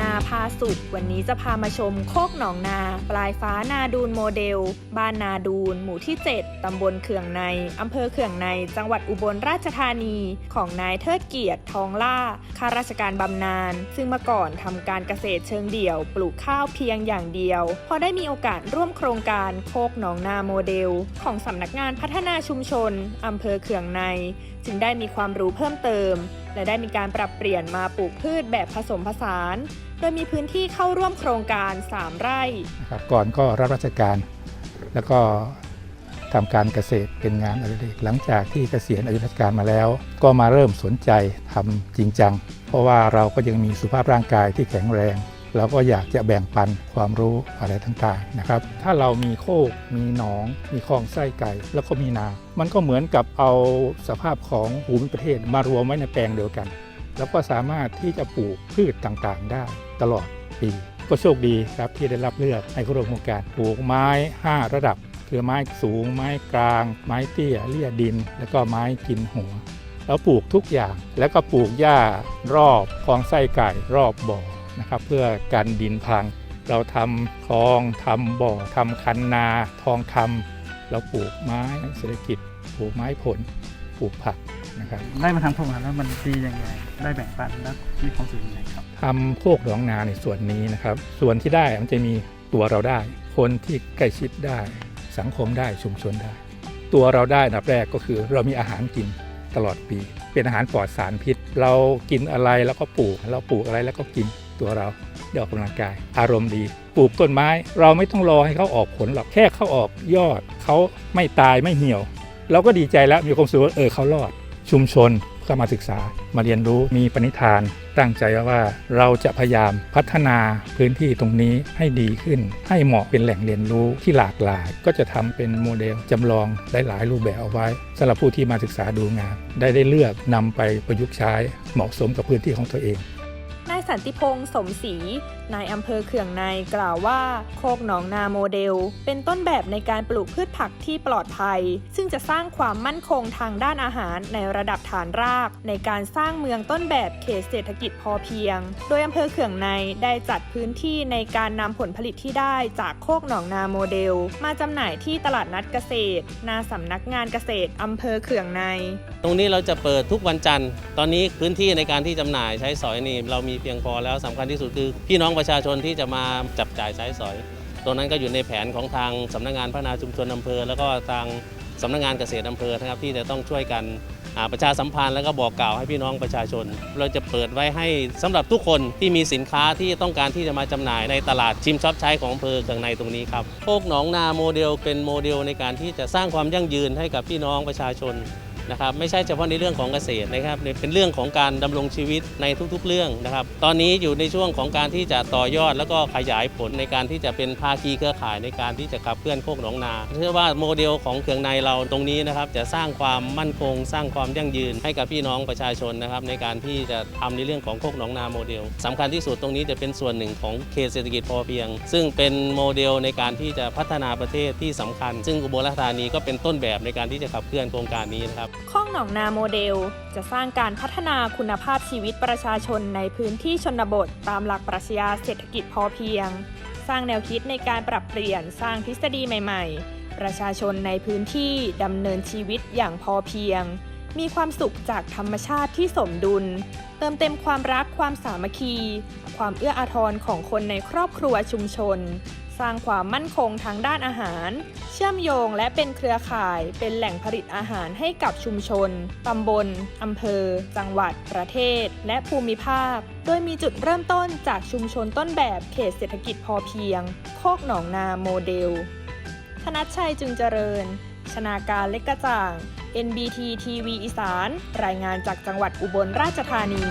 นาพาสุข วันนี้จะพามาชมโคกหนองนา ปลายฟ้านาดูนโมเดล บ้านนาดูน หมู่ที่ 7 ตำบลเขื่องใน อำเภอเขื่องใน จังหวัดอุบลราชธานี ของนายเทิดเกียรติทองล่า ข้าราชการบำนาญ ซึ่งเมื่อก่อนทำการเกษตรเชิงเดี่ยว ปลูกข้าวเพียงอย่างเดียว พอได้มีโอกาสร่วมโครงการโคกหนองนาโมเดล ของสำนักงานพัฒนาชุมชน อำเภอเขื่องใน จึงได้มีความรู้เพิ่มเติม และได้มีการปรับเปลี่ยนมาปลูกพืชแบบผสมผสาน โดยมีพื้นที่เข้าร่วมโครงการ 3 ไร่นะครับก่อนก็รับราชการ แล้วก็ทำการเกษตรเป็นงานอดิเรกหลังจากที่เกษียณอายุราชการมาแล้ว ก็มาเริ่มสนใจทำจริงจัง เพราะว่าเราก็ยังมีสุขภาพร่างกายที่แข็งแรง เราก็อยากจะแบ่งปันความรู้อะไรต่างๆนะครับ ถ้าเรามีโคก มีหนอง มีคลองไส้ไก่ แล้วก็มีนา มันก็เหมือนกับเอาสภาพของภูมิประเทศมารวมไว้ในแปลงเดียวกัน แล้วก็สามารถที่จะปลูกพืชต่างๆ ได้ตลอดปี ก็โชคดีครับที่ได้รับเลือกให้เข้าร่วมโครงการปลูกไม้ 5 ระดับ คือไม้สูง ไม้กลาง ไม้เตี้ยเลี่ยดิน แล้วก็ไม้กินหัวแล้วปลูกทุกอย่าง แล้วก็ปลูกหญ้ารอบคลองไส้ไก่รอบบ่อ นะครับ เพื่อกันดินพัง เราทำคลองทำบ่อทำคันนา ทองคำเราปลูกไม้เศรษฐกิจปลูกไม้ผลปลูกผักนะครับได้มาทำโครงการแล้วมันดียังไง ได้แบ่งปันแล้วมีความสุขยังไงครับทำโคกหนองนาในส่วนนี้นะครับ ส่วนที่ได้มันจะมีตัวเราได้ คนที่ใกล้ชิดได้ สังคมได้ชุมชนได้ ตัวเราได้อันดับแรกก็คือเรามีอาหารกินตลอดปี เป็นอาหารปลอดสารพิษ เรากินอะไรแล้วก็ปลูก เราปลูกอะไรแล้วก็กิน ตัวเราได้ออกกำลังกาย อารมณ์ดี ปลูกต้นไม้ เราไม่ต้องรอให้เขาออกผลหรอกแค่เขาออกยอดเขาไม่ตายไม่เหี่ยว เราก็ดีใจแล้วมีความสุขว่าเออเขารอด ชุมชนก็มาศึกษามาเรียนรู้มีปณิธาน ตั้งใจว่าเราจะพยายามพัฒนาพื้นที่ตรงนี้ให้ดีขึ้น ให้เหมาะเป็นแหล่งเรียนรู้ที่หลากหลาย ก็จะทำเป็นโมเดลจำลองหลายรูปแบบเอาไว้สำหรับผู้ที่มาศึกษาดูงาน ได้ได้เลือกนำไปประยุกต์ใช้เหมาะสมกับพื้นที่ของตัวเอง สันติพงษ์สมศรีนายอำเภอเขื่องในกล่าวว่า โคกหนองนาโมเดล เป็นต้นแบบในการปลูกพืชผักที่ปลอดภัย ซึ่งจะสร้างความมั่นคงทางด้านอาหารในระดับฐานราก ในการสร้างเมืองต้นแบบเขตเศรษฐกิจพอเพียง โดยอำเภอเขื่องในได้จัดพื้นที่ในการนำผลผลิตที่ได้จากโคกหนองนาโมเดล มาจำหน่ายที่ตลาดนัดเกษตรหนาสำนักงานเกษตรอำเภอเขื่องใน ตรงนี้เราจะเปิดทุกวันจันทร์ ตอนนี้พื้นที่ในการที่จำหน่ายใช้สอยนี่เรามีเพียงพอแล้วสำคัญที่สุดคือ พี่น้องประชาชนที่จะมาจับจ่ายใช้สอย ตรงนั้นก็อยู่ในแผนของทางสำนักงานพัฒนาชุมชนอำเภอ แล้วก็ทางสำนักงานเกษตรอำเภอนะครับที่จะต้องช่วยกันประชาสัมพันธ์แล้วก็บอกกล่าวให้พี่น้องประชาชน เราจะเปิดไว้ให้สำหรับทุกคนที่มีสินค้าที่ต้องการที่จะมาจำหน่ายในตลาดชิมช็อปใช้ของอำเภอเคืองในตรงนี้ครับโคกหนองนาโมเดลเป็นโมเดลในการที่จะสร้างความยั่งยืนให้กับพี่น้องประชาชน นะครับไม่ใช่เฉพาะในเรื่องของเกษตรนะครับเป็นเรื่องของการดำรงชีวิตในทุกๆ เรื่องนะครับ ตอนนี้อยู่ในช่วงของการที่จะต่อยอด แล้วก็ขยายผลในการที่จะเป็นภาคีเครือข่ายในการที่จะขับเคลื่อนโคกหนองนาเชื่อว่าโมเดลของเคืองในเราตรงนี้นะครับจะสร้างความมั่นคง สร้างความยั่งยืนให้กับพี่น้องประชาชนนะครับในการที่จะทำในเรื่องของโคกหนองนาโมเดลสำคัญที่สุดตรงนี้จะเป็นส่วนหนึ่งของเขตเศรษฐกิจพอเพียง ซึ่งเป็นโมเดลในการที่จะพัฒนาประเทศที่สำคัญ ซึ่งอุบลราชธานีก็เป็นต้นแบบในการที่จะขับเคลื่อนโครงการนี้นะครับข้องหนองนาโมเดล จะสร้างการพัฒนาคุณภาพชีวิตประชาชนในพื้นที่ชนบท ตามหลักปรัชญาเศรษฐกิจพอเพียง สร้างแนวคิดในการปรับเปลี่ยนสร้างทฤษฎีใหม่ ๆ ประชาชนในพื้นที่ดำเนินชีวิตอย่างพอเพียง มีความสุขจากธรรมชาติที่สมดุล เติมเต็มความรักความสามัคคี ความเอื้ออาทรของคนในครอบครัวชุมชน สร้างความมั่นคงทางด้านอาหาร เชื่อมโยงและเป็นเครือข่าย เป็นแหล่งผลิตอาหารให้กับชุมชน ตำบล อำเภอ จังหวัด ประเทศ และภูมิภาค โดยมีจุดเริ่มต้นจากชุมชนต้นแบบเขตเศรษฐกิจพอเพียง โคกหนองนาโมเดล ธนัชชัยจึงเจริญ ชนาการเล็กกระจ่าง NBT TV อีสาน รายงานจากจังหวัดอุบลราชธานี